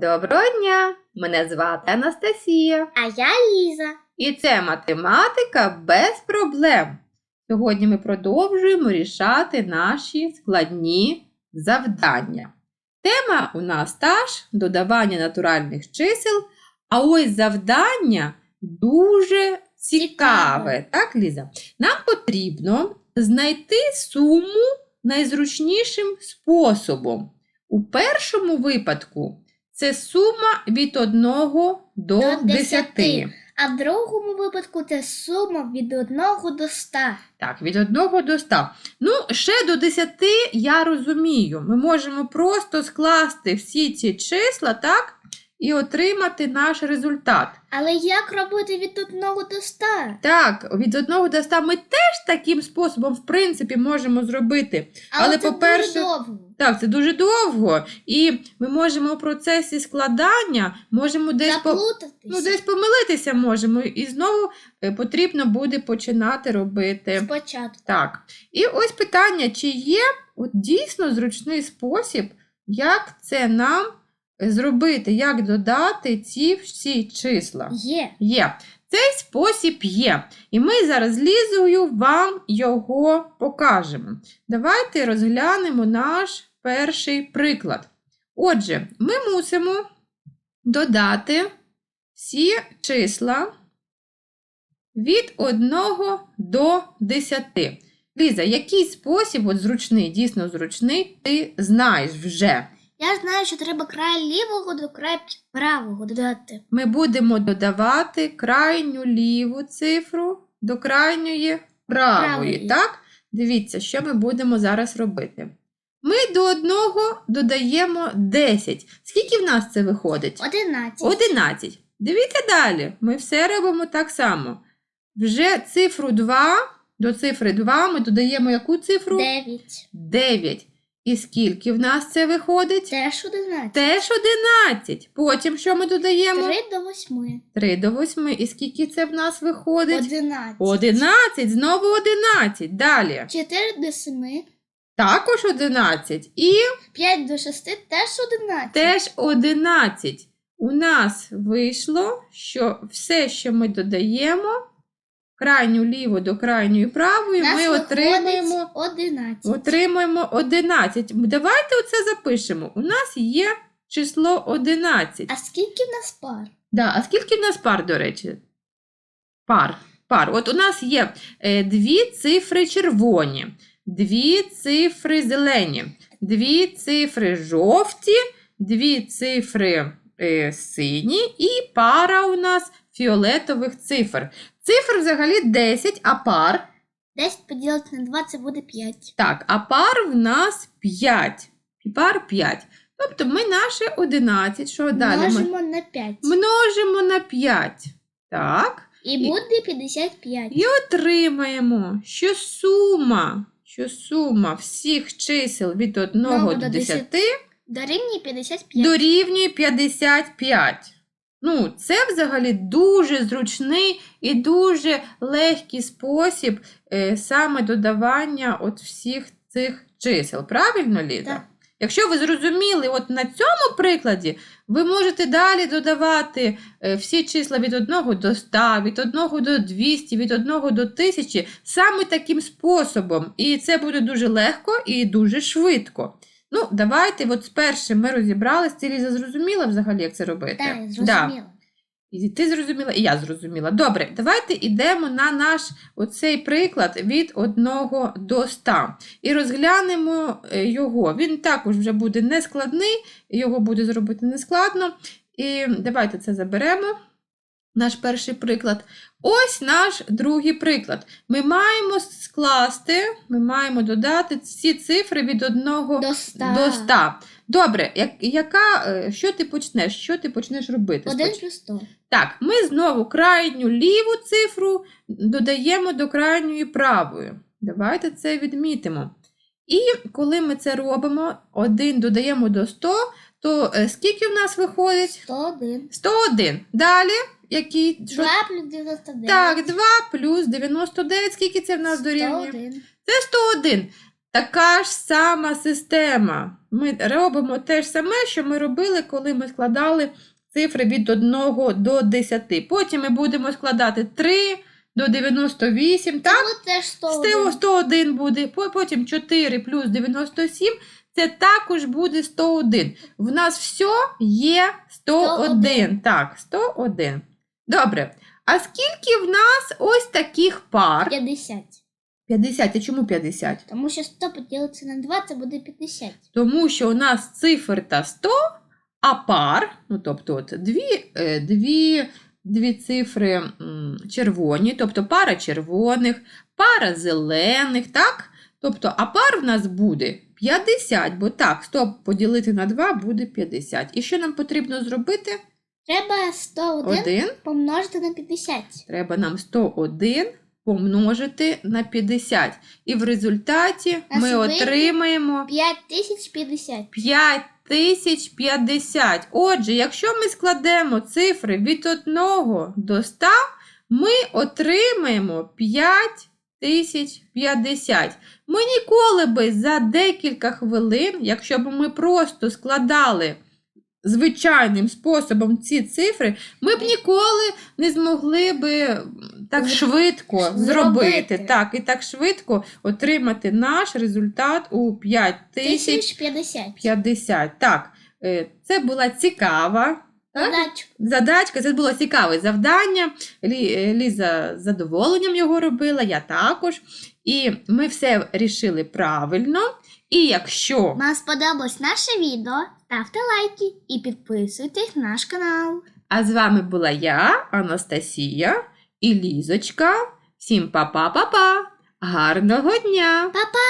Доброго дня! Мене звати Анастасія. А я Ліза. І це математика без проблем. Сьогодні ми продовжуємо рішати наші складні завдання. Тема у нас та ж додавання натуральних чисел, а ось завдання дуже цікаве. Цікаве. Так, Ліза? Нам потрібно знайти суму найзручнішим способом. У першому випадку це сума від 1 до, До 10. 10. А в другому випадку це сума від 1 до 100. Так, від 1 до 100. Ну, ще до 10 я розумію. Ми можемо просто скласти всі ці числа, так? І отримати наш результат. Але як робити від 1 до 100? Так, від 1 до 100 ми теж таким способом, в принципі, можемо зробити. Але, це по-перше, дуже довго. Так, це дуже довго. І ми можемо у процесі складання, можемо десь, по... Ну, десь помилитися можемо. І знову е, потрібно буде починати робити. Спочатку. Так. І ось питання, чи є от дійсно зручний спосіб, як це нам зробити, як додати ці всі числа? Є. Є. Цей спосіб є. І ми зараз з Лізою вам його покажемо. Давайте розглянемо наш перший приклад. Отже, ми мусимо додати всі числа від 1 до 10. Ліза, який спосіб, от зручний, дійсно зручний, ти знаєш вже. Я знаю, що треба край лівого до краю правого додати. Ми будемо додавати крайню ліву цифру до крайньої правої. Правої. Так? Дивіться, що ми будемо зараз робити. Ми до одного додаємо 10. Скільки в нас це виходить? 11. 11. Дивіться далі. Ми все робимо так само. Вже цифру 2, до цифри 2 ми додаємо яку цифру? 9. 9. І скільки в нас це виходить? Теж 11. Теж 11. Потім що ми додаємо? 3 до 8. 3 до 8. І скільки це в нас виходить? 11. 11. Знову 11. Далі. 4 до 7. Також 11. І 5 до 6 теж 11. теж 11. У нас вийшло, що все, що ми додаємо, крайню ліву до крайньої правої, Нас ми отримаємо, 11. отримуємо 11. Давайте оце запишемо. У нас є число 11. А скільки в нас пар? Да, а скільки в нас пар, до речі? Пар. Пар. От у нас є е, дві цифри червоні, дві цифри зелені, дві цифри жовті, дві цифри е, сині і пара у нас фіолетових цифр. Цифр взагалі 10, а пар. 10 поділити на 2 це буде 5. Так, а пар в нас 5. Пар 5. Тобто ми наше 11. Що далі? Множимо на 5. множимо на 5. Так. І І- буде 55. І отримаємо, що сума, що сума всіх чисел від 1 до до 10 Дорівнює 55. дорівнює 55. Ну, це взагалі дуже зручний і дуже легкий спосіб е, саме додавання от всіх цих чисел. Правильно, Ліда? Так. Якщо ви зрозуміли, от на цьому прикладі ви можете далі додавати е, всі числа від 1 до 100, від 1 до 200, від 1 до 1000 саме таким способом. І це буде дуже легко і дуже швидко. Ну, давайте, от спершу ми розібралися, ти Ліза зрозуміла взагалі, як це робити? Так, Да. зрозуміло. І ти зрозуміла, і я зрозуміла. Добре, давайте йдемо на наш оцей приклад від 1 до 100 і розглянемо е, його. Він також вже буде нескладний, його буде зробити нескладно. І давайте це заберемо. Наш перший приклад. Ось наш другий приклад. Ми маємо скласти, ми маємо додати всі цифри від 1 До 100. до 100. Добре, як, яка, е, що ти почнеш? Що ти почнеш робити? 1 спочатку? плюс 100. Так, ми знову крайню ліву цифру додаємо до крайньої правої. Давайте це відмітимо. І коли ми це робимо, 1 додаємо до 100, то е, скільки в нас виходить? 101. 101. Далі, який? 2 плюс 99. Так, 2 плюс 99, скільки це в нас дорівнює? 101. Це 101. така ж сама система. Ми робимо те ж саме, що ми робили, коли ми складали цифри від 1 до 10. Потім ми будемо складати 3 до 98, так? Теж 100. 100, 101 буде, потім 4 плюс 97, це також буде 101. В нас все є 101. 101. Так, 101. Добре. А скільки в нас ось таких пар? 50. 50. А чому 50? Тому що 100 поділиться на 2, це буде 50. Тому що у нас цифр та 100, а пар, ну тобто от дві, е, дві, дві цифри червоні, тобто пара червоних, пара зелених, так? Тобто, а пар в нас буде 50, бо так, 100 поділити на 2 буде 50. І що нам потрібно зробити? Треба 101 1. помножити на 50. Треба нам 101 помножити на 50. І в результаті Нас ми вийде отримаємо 5050. 5050. Отже, якщо ми складемо цифри від 1 до 100, ми отримаємо 5050. Ми ніколи би за декілька хвилин, якщо б ми просто складали звичайним способом ці цифри, ми б ніколи не змогли би так швидко зробити. зробити. Так, і так швидко отримати наш результат у 5050. 1050. 50. Так, е, це була цікава так? Задачку. задачка, це було цікаве завдання. Лі, е, Ліза з задоволенням його робила, я також. І ми все рішили правильно. І якщо Вам сподобалось наше відео, ставте лайки і підписуйтесь на наш канал. а з вами була я, Анастасія і Лізочка. Всім па-па-па-па! Гарного дня! Па-па!